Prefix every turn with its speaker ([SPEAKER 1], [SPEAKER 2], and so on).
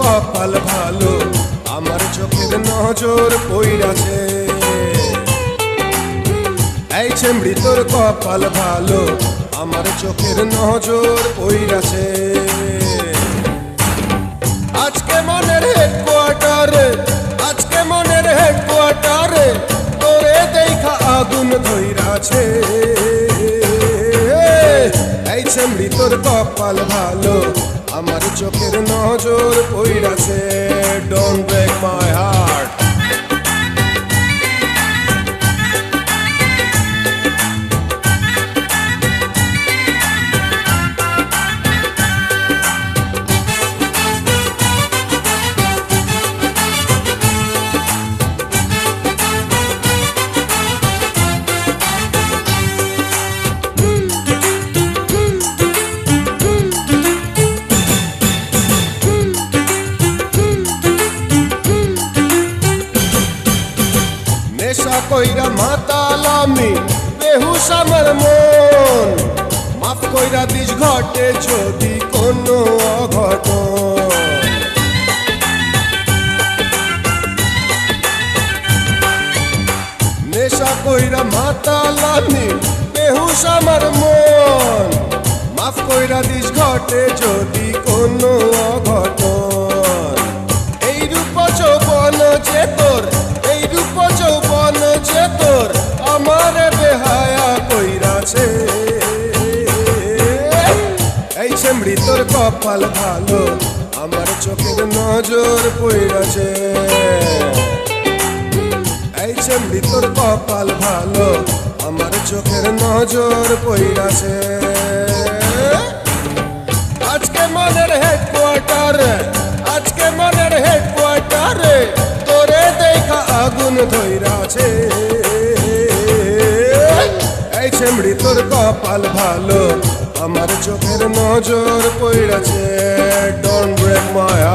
[SPEAKER 1] কপাল ভালো। আমার চোখের নজর পইরাছে এই চেমড়ি তোর কপাল ভালো। আমার চোখের নজর পইরাছে আজকে মনের হেডকোয়ার্টারে, আজকে মনের হেডকোয়ার্টারে, তোরে দেখা আগুন ধইরাছে। এই চেমড়ি তোর কপাল ভালো। আমার চোখের নজর পইরাছে ডোন্ট ব্রেক মাই হার্ট নেশা কইরা মাতালামি, বেহুশ আমার মন। মাফ কইরা দিস ঘটে যদি কোনো অঘটন। নেশা কইরা মাতালামি, বেহুশ আমার মন। মাফ কইরা দিস ঘটে যদি কোনো অঘটন। এই চেমড়ি তোর কপাল ভালো, আমার চোখের নজর পইরাছে এই চেমড়ি তোর কপাল ভালো, আমার চোখের নজর পইরাছে আজকে মনের হেডকোয়ার্টার আজকে মনের হেডকোয়ার্টার তোরে দেখা আগুন ধইরাছে। এই মৃতর তোর কপাল ভালো। আমার চোখের নজর পড়েছে। Don't break heart